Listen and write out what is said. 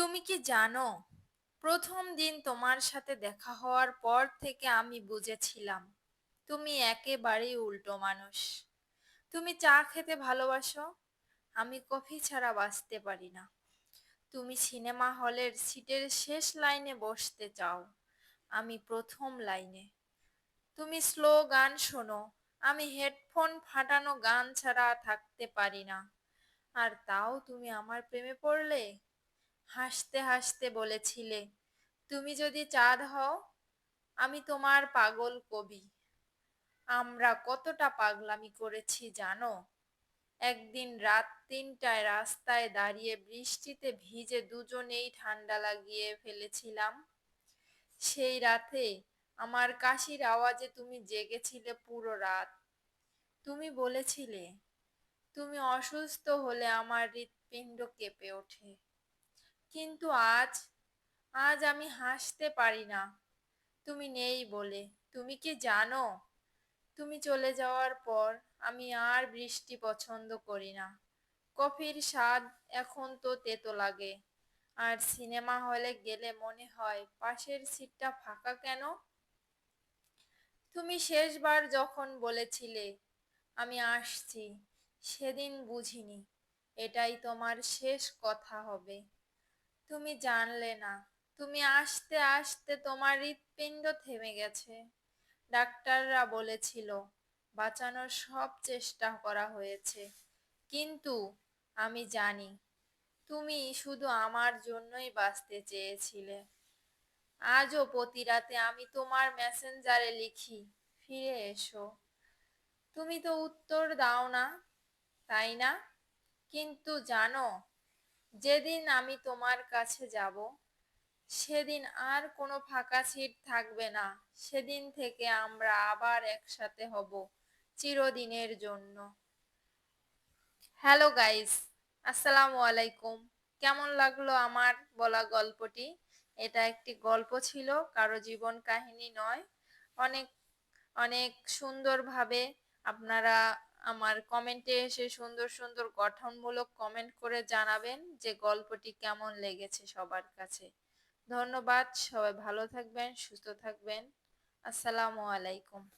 তুমি কি জানো, প্রথম দিন তোমার সাথে দেখা হওয়ার পর থেকে আমি বুঝেছিলাম, তুমি একেবারেই উল্টো মানুষ। তুমি চা খেতে ভালোবাসো, আমি কফি ছাড়া বাঁচতে পারি না। তুমি সিনেমা হলের সিটের শেষ লাইনে বসতে চাও, আমি প্রথম লাইনে। তুমি স্লো গান শোনো, আমি হেডফোন ফাটানো গান ছাড়া থাকতে পারি না। আর তাও তুমি আমার প্রেমে পড়লে হাসতে হাসতে বলেছিলে, তুমি যদি চাঁদ হও, আমি তোমার পাগল কবি। আমরা কতটা পাগলামি করেছি জানো? একদিন রাত তিনটায় রাস্তায় দাঁড়িয়ে বৃষ্টিতে ভিজে দুজনেই ঠান্ডা লাগিয়ে ফেলেছিলাম। সেই রাতে আমার কাশির আওয়াজে তুমি জেগেছিলে পুরো রাত। তুমি বলেছিলে, তুমি অসুস্থ হলে আমার হৃৎপিণ্ড কেঁপে ওঠে। কিন্তু আজ আজ আমি হাসতে পারি না। তুমি নেই বলে। তুমি কি জানো? তুমি চলে যাওয়ার পর আমি আর বৃষ্টি পছন্দ করি না। কফির স্বাদ এখন তো তেতো লাগে। আর সিনেমা হলে গেলে মনে হয়, পাশের সিটটা ফাঁকা কেন? তুমি শেষবার যখন বলেছিলে, আমি আসছি, সেদিন বুঝিনি। এটাই তোমার শেষ কথা হবে। তুমি জানলে না। তুমি আসতে আসতে তোমার হৃৎপিণ্ড থেমে গেছে। ডাক্তাররা বলেছিল, বাঁচানোর সব চেষ্টা করা হয়েছে। কিন্তু আমি জানি, তুমি শুধু আমার জন্যই বাঁচতে চেয়েছিলে। আজও প্রতি রাতে আমি তোমার মেসেঞ্জারে লিখি, ফিরে এসো। তুমি তো উত্তর দাও না, তাই না? কিন্তু জানো যেদিন আমি তোমার কাছে যাব, সেদিন আর কোনো ফাঁকা সিট থাকবে না। সেদিন থেকে আমরা আবার একসাথে হব চিরদিনের জন্য। হ্যালো গাইস আসসালামু আলাইকুম। কেমন লাগল আমার বলা গল্পটি? এটা একটি গল্প ছিল, কারও জীবন কাহিনী নয়। অনেক অনেক সুন্দরভাবে আপনারা আমার কমেন্টে এসে সুন্দর সুন্দর গঠনমূলক কমেন্ট করে জানাবেন যে গল্পটি কেমন লেগেছে সবার কাছে। ধন্যবাদ, সবাই ভালো থাকবেন, সুস্থ থাকবেন। আসসালামু আলাইকুম।